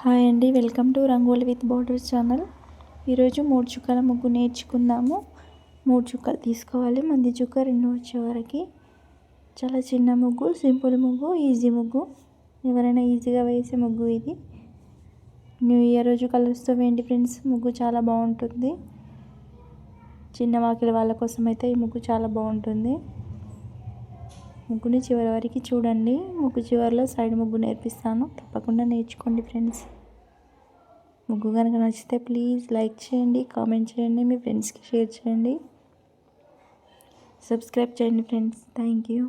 Hi అండి welcome to rangoli with borders channel. ఈరోజు మూడు చుక్కల ముగ్గు నేర్చుకుందాము. మూడు చుక్కలు తీసుకోవాలి. మంది చుక్క రెండు వచ్చే వరకు. చాలా చిన్న ముగ్గు సింపుల్ ముగ్గు ఈజీ ముగ్గు. ఎవరైనా ఈజీగా వేసే ముగ్గు ఇది. న్యూ ఇయర్ రోజు కలర్స్తో వేయండి ఫ్రెండ్స్. ముగ్గు చాలా బాగుంటుంది. చిన్న వాకిల వాళ్ళ కోసం అయితే ఈ ముగ్గు చాలా బాగుంటుంది. ముగ్గుని చివరి వరకు చూడండి. ముగ్గు చివరిలో సైడ్ ముగ్గు నేర్పిస్తాను. తప్పకుండా నేర్చుకోండి ఫ్రెండ్స్. ముగ్గు కనుక నచ్చితే ప్లీజ్ లైక్ చేయండి కామెంట్ చేయండి మీ ఫ్రెండ్స్కి షేర్ చేయండి. సబ్స్క్రైబ్ చేయండి ఫ్రెండ్స్. Thank you.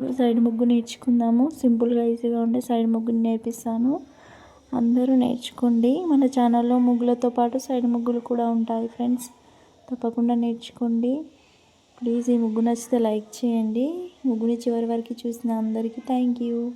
ఇప్పుడు సైడ్ ముగ్గు నేర్చుకుందాము. సింపుల్గా ఈజీగా ఉండే సైడ్ ముగ్గుని నేర్పిస్తాను. అందరూ నేర్చుకోండి. మన ఛానల్లో ముగ్గులతో పాటు సైడ్ ముగ్గులు కూడా ఉంటాయి ఫ్రెండ్స్. తప్పకుండా నేర్చుకోండి. ప్లీజ్ ఈ ముగ్గు నచ్చితే లైక్ చేయండి. ముగ్గుని చివరి వరకు చూసిన అందరికీ థ్యాంక్ యూ.